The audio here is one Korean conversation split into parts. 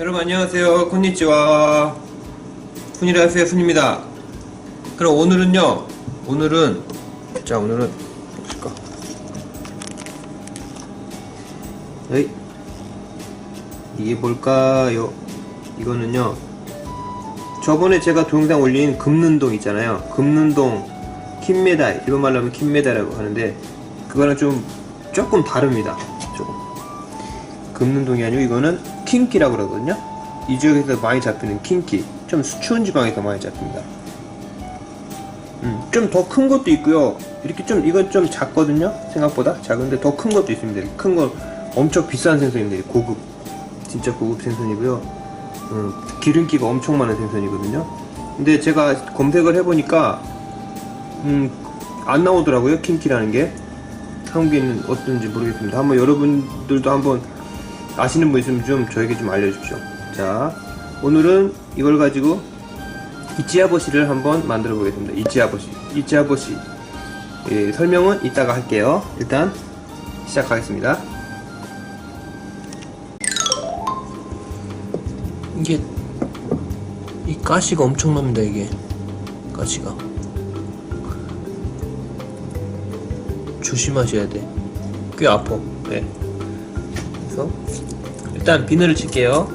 여러분 안녕하세요. 콘니치와 푸니라이프의 푼입니다. 그럼 오늘은요 오늘은 자 오늘은 볼까 에이 이게 뭘까요? 이거는요 저번에 제가 동영상 올린 금능동 있잖아요. 금능동 킴메달 일본 말로 하면 킴메달이라고 하는데 그거랑 좀 조금 다릅니다. 조금. 금능동이 아니고 이거는 킹키라고 그러거든요. 이 지역에서 많이 잡히는 킹키. 좀 추운 지방에서 많이 잡힙니다. 음, 좀 더 큰 것도 있고요. 이렇게 좀 이건 좀 작거든요. 생각보다 작은데 더 큰 것도 있습니다. 큰 거 엄청 비싼 생선인데 고급 진짜 고급 생선이고요. 음, 기름기가 엄청 많은 생선이거든요. 근데 제가 검색을 해보니까 음, 안 나오더라고요. 킹키라는 게. 한국에는 어떤지 모르겠습니다. 한번 여러분들도 한번 아시는 분 있으면 좀 저에게 좀 알려주십시오. 자, 오늘은 이걸 가지고 이치아버시를 한번 만들어 보겠습니다. 이치아버시. 이치아버시. 예, 설명은 이따가 할게요. 일단 시작하겠습니다. 이게 이 가시가 엄청납니다. 이게 가시가 조심하셔야 돼. 꽤 아파. 네. 일단 비늘을 칠게요.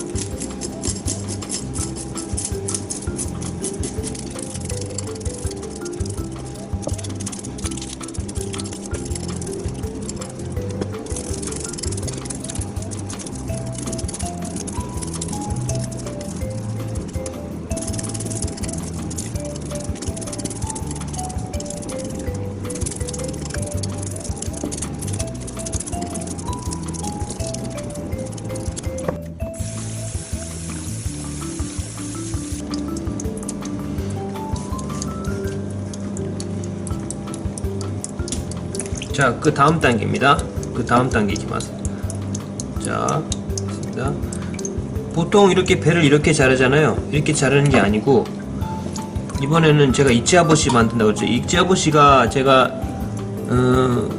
자, 그 다음 단계입니다. 그 다음 단계 이기마스. 자, 됐습니다. 보통 이렇게 배를 이렇게 자르잖아요. 이렇게 자르는 게 아니고 이번에는 제가 이치아버시 만든다고 했죠. 이치아버시가 제가 어,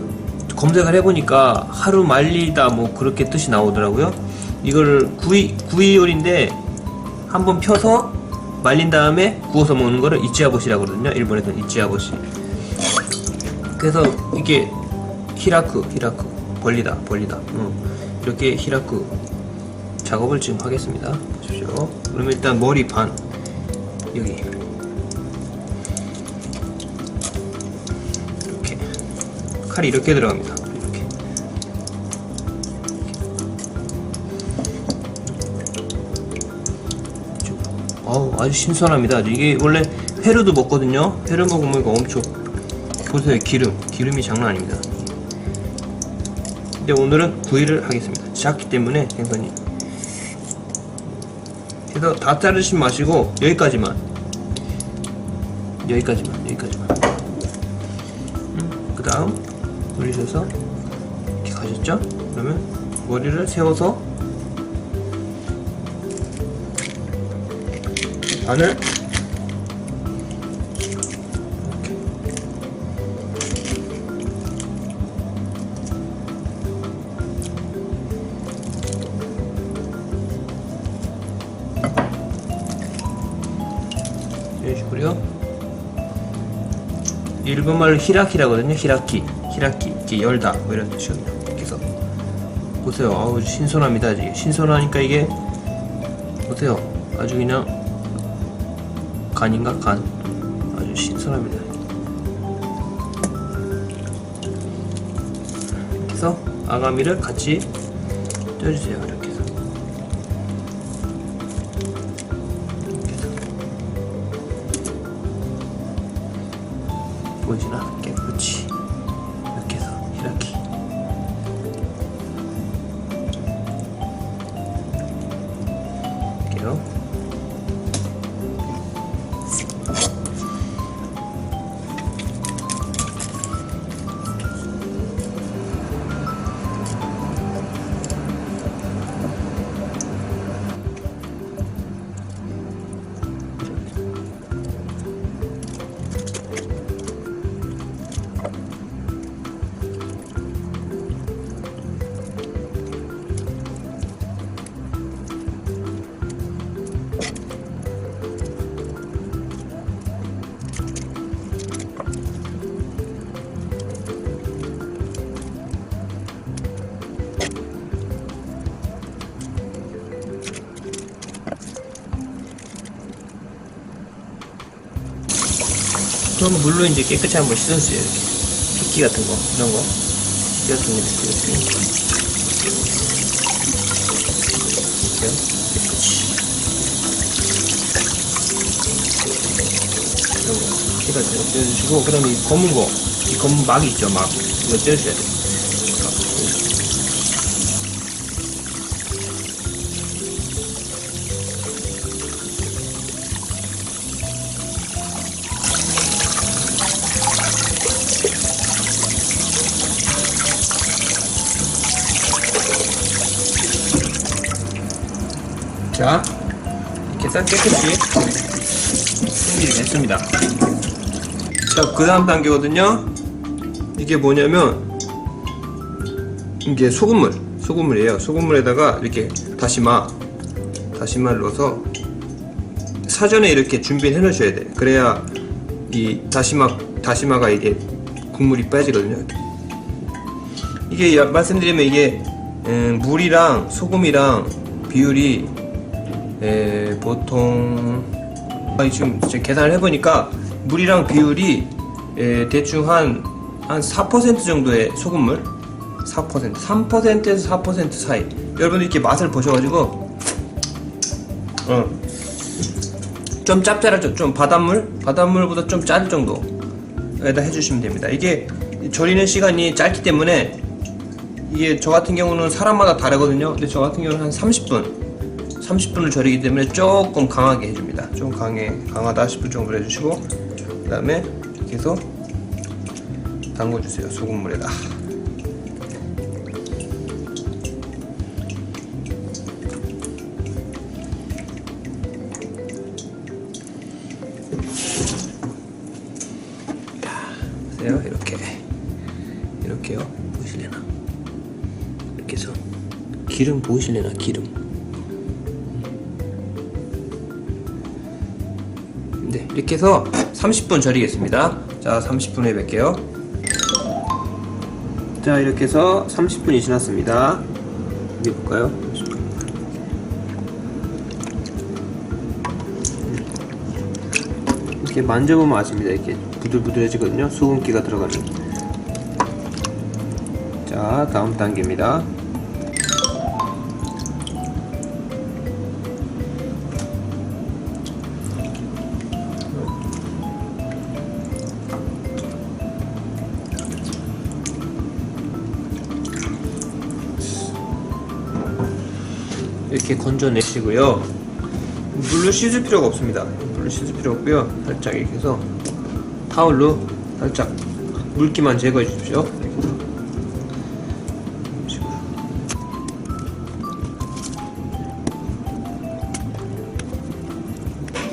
검색을 해보니까 하루 말리다 뭐 그렇게 뜻이 나오더라고요. 이거를 구이 구이요리인데 한번 펴서 말린 다음에 구워서 먹는 거를 이치아버시라고 그러거든요. 일본에서는 이치아버시. 그래서 이게 히라크 히라크. 벌리다 벌리다. 어, 이렇게 히라크 작업을 지금 하겠습니다. 보십시오. 그러면 일단 머리 반. 여기. 이렇게. 칼이 이렇게 들어갑니다. 이렇게. 어우 아주 신선합니다. 이게 원래 회로도 먹거든요. 회로 먹으면 이거 엄청 보세요. 기름. 기름이 장난 아닙니다 근데 오늘은 구이를 하겠습니다. 작기 때문에 생선이 그래서 다 자르지 마시고 여기까지만. 여기까지만 여기까지만. 음, 그 다음 올리셔서 이렇게 가셨죠? 그러면 머리를 세워서 반을 식으로요. 일본 말로 히라키라거든요. 히라키, 히라키, 이렇게 열다 뭐 이런 뜻이거든요. 해서 보세요. 아우 신선합니다. 이게 신선하니까 이게 보세요. 아주 그냥 간인가 간. 아주 신선합니다. 해서 아가미를 같이 해서. 이렇게 보이시 그럼 물로 이제 깨끗이 한번 씻어주세요. 이렇게. 핏기 같은 거, 이런 거. 거 이렇게. 이렇게. 깨끗이. 이런 거. 좀 떼어주시고, 그 다음에 이 검은 거. 이 검은 막이 있죠, 막. 이거 떼어줘야 돼요. 자, 이렇게 싹 깨끗이 손질됐습니다. 자, 그 다음 단계거든요. 이게 뭐냐면, 이게 소금물, 소금물이에요. 소금물에다가 이렇게 다시마, 다시마를 넣어서 사전에 이렇게 준비를 해 놓으셔야 돼. 그래야 이 다시마, 다시마가 이게 국물이 빠지거든요. 이게 야- 말씀드리면 이게 음, 물이랑 소금이랑 비율이 에, 보통 아, 지금 계산을 해보니까 물이랑 비율이 에, 대충 한, 한 4% 정도의 소금물? 4% 3%에서 4% 사이. 여러분들 이렇게 맛을 보셔가지고 어, 좀 짭짤하죠 좀 바닷물? 바닷물보다 좀 짤 정도에다 해주시면 됩니다. 이게 절이는 시간이 짧기 때문에 이게 저 같은 경우는 사람마다 다르거든요. 근데 저 같은 경우는 한 30분 30분을 절이기 때문에 조금 강하게 해줍니다. 좀 강해, 강하다 싶을 정도로 해주시고, 그 다음에 이렇게 해서 담궈주세요. 소금물에다. 자, 보세요. 이렇게. 이렇게요. 보이실래나? 이렇게 해서. 기름 보이실래나? 기름. 이렇게 해서 30분 절이겠습니다. 자, 30분 후에 뵐게요. 자, 이렇게 해서 30분이 지났습니다. 여기 볼까요? 이렇게 만져보면 아십니다. 이렇게 부들부들해지거든요. 소금기가 들어가는. 자, 다음 단계입니다. 이렇게 건져내시고요. 물로 씻을 필요가 없습니다. 물로 씻을 필요 없고요. 살짝 이렇게 해서 타올로 살짝 물기만 제거해 주십시오.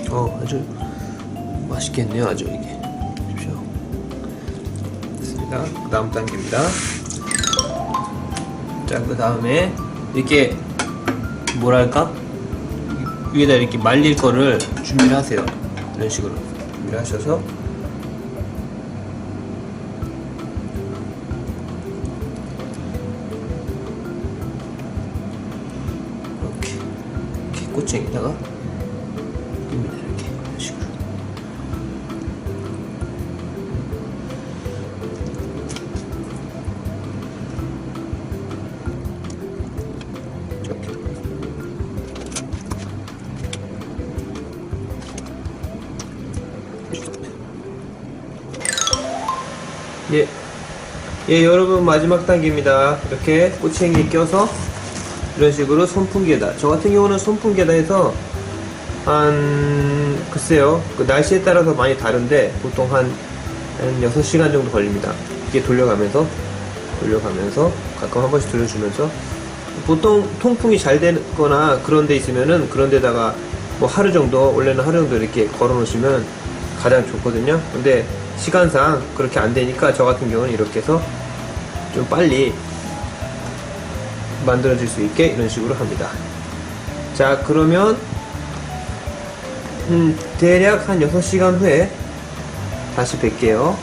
어, 아주 맛있겠네요, 아주 이게. 보십시오. 됐습니다. 그 다음 단계입니다. 자, 그 다음에 이렇게 뭐랄까? 위에다 이렇게 말릴 거를 준비를 하세요. 이런 식으로 준비를 하셔서. 이렇게 이렇게 꼬챙이다가. 깁니다 예, 여러분 마지막 단계입니다. 이렇게 꼬챙이 껴서 이런 식으로 선풍기에다. 저 같은 경우는 선풍기에다 해서 한 글쎄요. 그 날씨에 따라서 많이 다른데 보통 한, 한 6시간 정도 걸립니다. 이게 돌려가면서 돌려가면서 가끔 한 번씩 돌려주면서 보통 통풍이 잘 되거나 그런 데 있으면은 그런 데다가 뭐 하루 정도 원래는 하루 정도 이렇게 걸어 놓으시면 가장 좋거든요 근데 시간상 그렇게 안 되니까 저 같은 경우는 이렇게 해서 좀 빨리 만들어질 수 있게 이런 식으로 합니다 자 그러면 음, 대략 한 6시간 후에 다시 뵐게요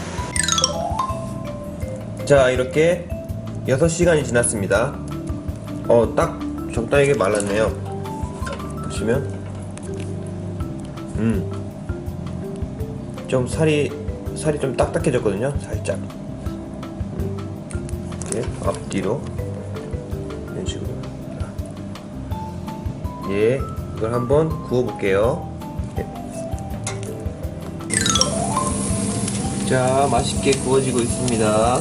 자 이렇게 6시간이 지났습니다 어, 딱 적당하게 말랐네요. 보시면, 음, 좀 살이 살이 좀 딱딱해졌거든요. 살짝. 앞뒤로 이런 식으로. 예, 이걸 한번 구워 볼게요. 예. 자, 맛있게 구워지고 있습니다.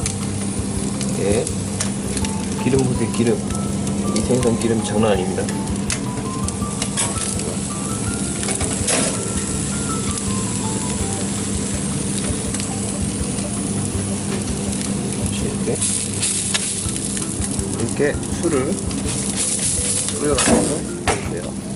예. 기름 보세요, 기름. 이 생선 기름 장난 아닙니다. 이렇게 술을 뿌려가면서 돼요.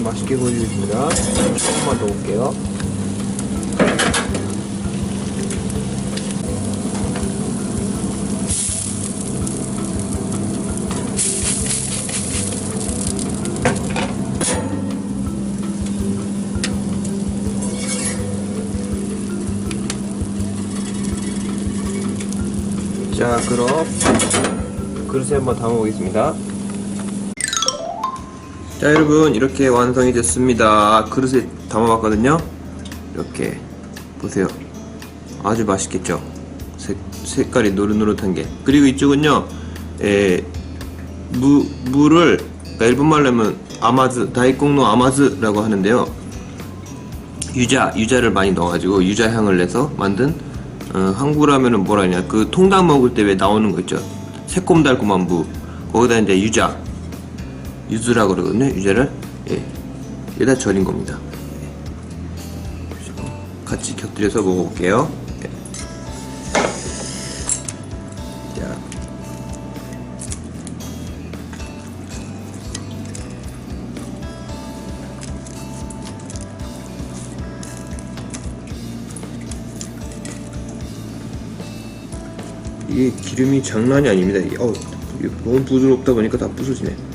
아주 맛있게 구워지고 있습니다. 조금만 더 올게요. 자, 그럼 그릇에 한번 담아보겠습니다. 자 여러분 이렇게 완성이 됐습니다. 그릇에 담아봤거든요. 이렇게 보세요. 아주 맛있겠죠? 색, 색깔이 노릇노릇한 게. 그리고 이쪽은요 에, 무, 무를 그러니까 일본 말로 하면 아마즈 다이공노 아마즈라고 하는데요. 유자 유자를 많이 넣어가지고 유자 향을 내서 만든 어, 한국으로 하면은 뭐라 하냐. 그 통닭 먹을 때 왜 나오는 거 있죠? 새콤달콤한 무. 거기다 이제 유자 유즈라 그러거든요. 유자를 예, 여기다 절인 겁니다. 예. 같이 곁들여서 먹어볼게요. 예. 자, 이게 기름이 장난이 아닙니다. 이게, 어우, 너무 부드럽다 보니까 다 부서지네.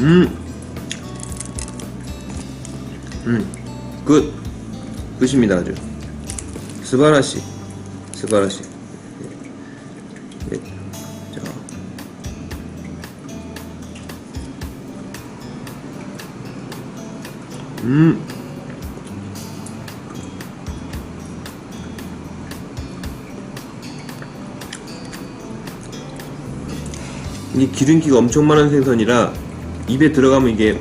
음, 음, 굿, 굿입니다 아주. 스바라시, 스바라시. 예. 예. 자, 음. 이게 기름기가 엄청 많은 생선이라 입에 들어가면 이게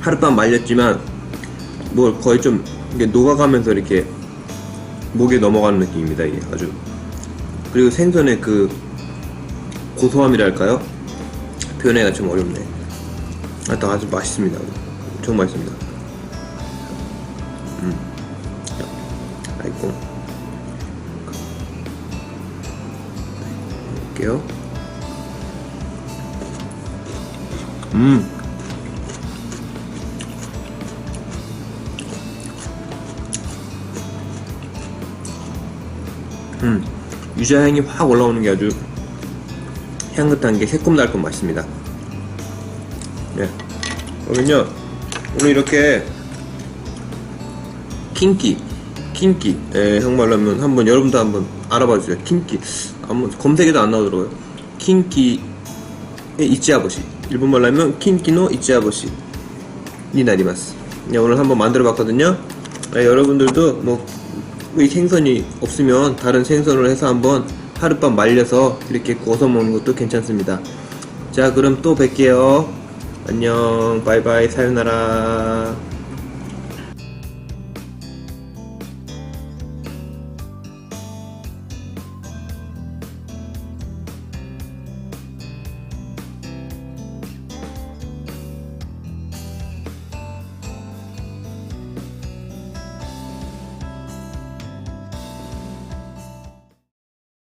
하룻밤 말렸지만 뭐 거의 좀 이게 녹아가면서 이렇게 목에 넘어가는 느낌입니다 이게 아주. 그리고 생선의 그 고소함이랄까요? 표현하기가 좀 어렵네. 하여튼 아주 맛있습니다. 엄청 맛있습니다. 음. 아이고. 볼게요 음. 음. 유자 향이 확 올라오는 게 아주 향긋한 게 새콤달콤 맛있습니다. 네. 그러면요, 오늘 이렇게 킹키, 킹키, 예, 정말로 하면 한번 여러분도 한번 알아봐 주세요. 킹키. 한번 검색에도 안 나오더라고요. 킹키 이치아버시 일본말로 하면 킨키노 이치아버시 니 나리마스. 네, 오늘 한번 만들어 봤거든요. 네, 여러분들도 뭐 이 생선이 없으면 다른 생선을 해서 한번 하룻밤 말려서 이렇게 구워서 먹는 것도 괜찮습니다. 자 그럼 또 뵐게요. 안녕. 바이바이. 사요나라